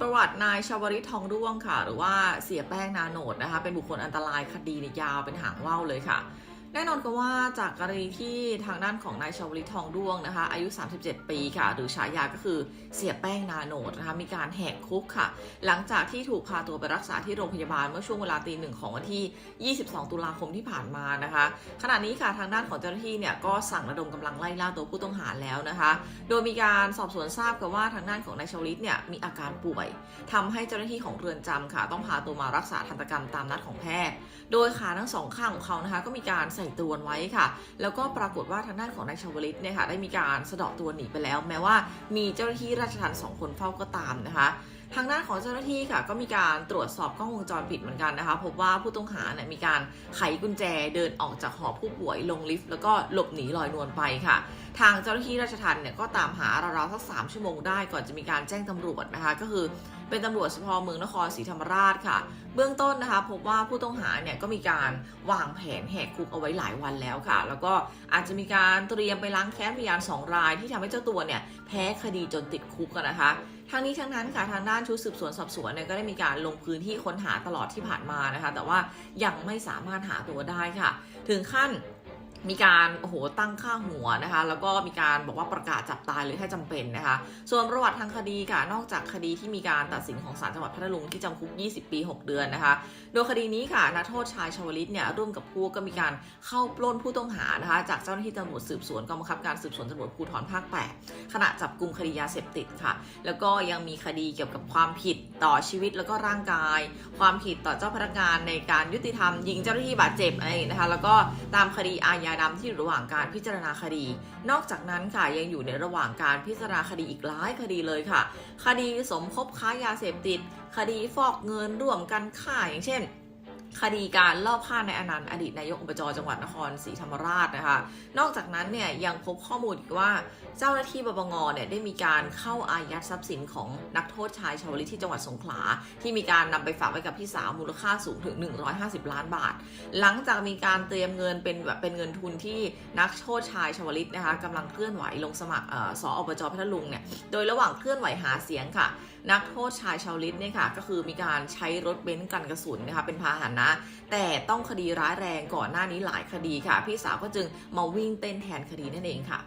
ประวัตินายชาวริตทองด้วงค่ะ หรือว่าเสียแป้งนาโนดนะคะ เป็นบุคคลอันตรายคดีในยาวเป็นหางว่าวเลยค่ะ แน่นอนกันว่าจากกรณีที่ทางด้านของนายชาวลิตทองด้วงนะคะ อายุ 37 ปีค่ะ หรือฉายาก็คือเสียแป้งนาโนดนะคะ มีการแหกคุกค่ะ หลังจากที่ถูกพาตัวไปรักษาที่โรงพยาบาลเมื่อช่วงเวลาตีหนึ่งของวันที่ 22 ตุลาคมที่ผ่านมานะคะ ขณะนี้ค่ะทางด้านของเจ้าหน้าที่เนี่ยก็สั่งระดมกำลังไล่ล่าตัวผู้ต้องหาแล้วนะคะ โดยมีการสอบสวนทราบกันว่าทางด้านของนายชาวลิตเนี่ยมีอาการป่วยทำให้เจ้าหน้าที่ของเรือนจำค่ะ ต้องพาตัวมารักษาทันตกรรมตามนัดของแพทย์ โดยขาทั้งสองข้างของเขานะคะก็มีการใส่ตัวนไว้ค่ะ แล้วก็ปรากฏว่าทางด้านของนายชาวลิตเนี่ยค่ะได้มีการสะเดาะตัวหนีไปแล้ว แม้ว่ามีเจ้าหน้าที่ราชทัณฑ์สองคนเฝ้าก็ตามนะคะ ทางด้านของเจ้าหน้าที่ค่ะ ก็มีการตรวจสอบกล้องวงจรปิดเหมือนกันนะคะ พบว่าผู้ต้องหาเนี่ยมีการไขกุญแจเดินออกจากหอผู้ป่วยลงลิฟต์แล้วก็หลบหนีลอยนวลไปค่ะ ทางเจ้าหน้าที่ราชทัณฑ์เนี่ยก็ตามหาราวๆสักสามชั่วโมงได้ก่อนจะมีการแจ้งตำรวจนะคะ ก็คือเป็นตำรวจสพเมืองนครศรีธรรมราชค่ะ เบื้องต้นนะคะ พบว่าผู้ต้องหาเนี่ยก็มีการวางแผนแหกคุกเอาไว้หลายวันแล้วค่ะ แล้วก็อาจจะมีการเตรียมไปล้างแค้นพยานสองรายที่ทำให้เจ้าตัวเนี่ยแพ้คดีจนติดคุกอะนะคะทั้งนี้ทั้งนั้นค่ะทางด้านชุดสืบสวนสอบสวนเนี่ยก็ได้มีการลงพื้นที่ค้นหาตลอดที่ผ่านมานะคะ แต่ว่ายังไม่สามารถหาตัวได้ค่ะ ถึงขั้น มีการโอ้โหตั้งค่าหัวนะคะ แล้วก็มีการบอกว่าประกาศจับตายเลยถ้าจำเป็นนะคะ ส่วนประวัติทางคดีค่ะนอกจากคดีที่มีการตัดสินของศาลจังหวัดพัทลุงที่จำคุก 20 ปี 6 เดือนนะคะ โดยคดีนี้ค่ะนักโทษชายชาวลิตเนี่ยร่วมกับพวกก็มีการเข้าปล้นผู้ต้องหานะคะ จากเจ้าหน้าที่ตำรวจสืบสวนกองบังคับการสืบสวนตำรวจภูธรภาค 8 ขณะจับกลุ่มคดียาเสพติดค่ะ แล้วก็ยังมีคดีเกี่ยวกับความผิดต่อชีวิตแล้วก็ร่างกาย ความผิดต่อเจ้าพนักงานในการยุติธรรมยิงเจ้าหน้าที่บาดเจ็บอะไรนะคะแล้วก็ตามคดีอาญาดำที่อยู่ระหว่างการพิจารณาคดี นอกจากนั้นค่ะยังอยู่ในระหว่างการพิจารณาคดีอีกหลายคดีเลยค่ะ คดีสมคบค้ายาเสพติด คดีฟอกเงินร่วมกันฆ่าอย่างเช่น คดีการลอบฆ่าในอนันต์อดีตนายกอบจจังหวัดนครศรีธรรมราชนะคะ นอกจากนั้นเนี่ยยังพบข้อมูลอีกว่าเจ้าหน้าที่บปงเนี่ยได้มีการเข้าอายัดทรัพย์สินของนักโทษชายชาวลิตที่จังหวัดสงขลา ที่มีการนำไปฝากไว้กับพี่สาวมูลค่าสูงถึง 150 ล้านบาท หลังจากมีการเตรียมเงินเป็นแบบเป็นเงินทุนที่นักโทษชายชาวลิตนะคะกำลังเคลื่อนไหวลงสมัครอ่อสอบจพัทลุงเนี่ยโดยระหว่างเคลื่อนไหวหาเสียงค่ะ นักโทษชายชาวลิตเนี่ยค่ะก็คือมีการใช้รถเบนซ์กันกระสุนนะคะเป็นพาหนะ แต่ต้องคดีร้ายแรงก่อนหน้านี้หลายคดีค่ะ พี่สาวก็จึงมาวิ่งเต้นแทนคดีนั่นเองค่ะ